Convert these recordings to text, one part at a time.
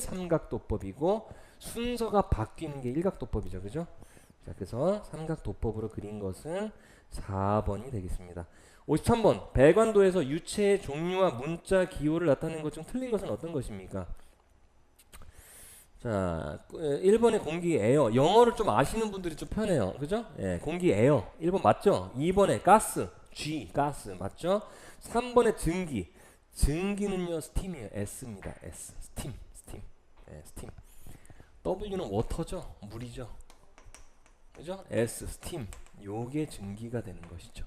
삼각도법이고 순서가 바뀌는 게 일각도법이죠. 그죠? 자, 그래서 삼각도법으로 그린 것은 4번이 되겠습니다. 53번 배관도에서 유체의 종류와 문자 기호를 나타내는 것중 틀린 것은 어떤 것입니까? 자, 1번의 공기 에어. 영어를 좀 아시는 분들이 좀 편해요. 그죠? 예, 공기 에어. 1번 맞죠? 2번에 가스. G, 가스. 맞죠? 3번에 증기. 증기는요, 스팀이에요. S입니다. S. 스팀. 예, 스팀. W는 워터죠. 물이죠. 그죠? S, 스팀. 요게 증기가 되는 것이죠.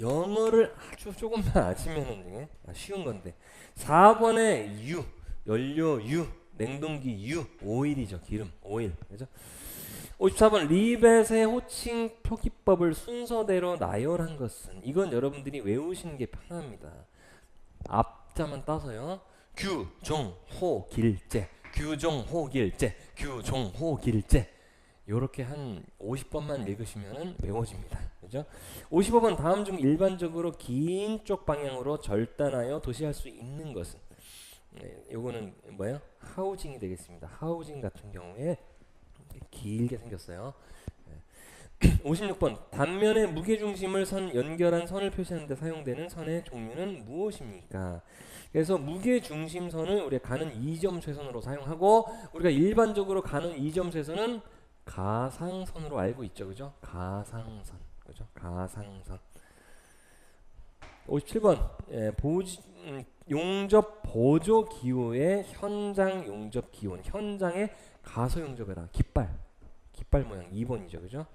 영어를 아주 조금만 아시면은 이게 쉬운 건데 4번에 U 연료 U 냉동기 U 오일이죠 기름 오일 그죠 54번 리벳의 호칭 표기법을 순서대로 나열한 것은 이건 여러분들이 외우시는 게 편합니다 앞자만 따서요 규종호 길제 규종호 길제 규종호 길제 요렇게 한 50번만 읽으시면 외워집니다. 그죠? 55번 다음 중 일반적으로 긴 쪽 방향으로 절단하여 도시할 수 있는 것은 네, 요거는 뭐예요? 하우징이 되겠습니다. 하우징 같은 경우에 길게 생겼어요. 네. 56번 단면의 무게 중심을 선 연결한 선을 표시하는 데 사용되는 선의 종류는 무엇입니까? 그래서 무게 중심 선을 우리가 가는 2점 쇠선으로 사용하고 우리가 일반적으로 가는 2점 쇠선은 가상선으로 알고 있죠. 그죠? 가상선. 그죠? 가상선. 57번. 예, 보지, 음, 용접 보조 기호의 현장 용접 기호는 현장의 가소 용접에다 깃발. 깃발 모양 2번이죠. 그죠?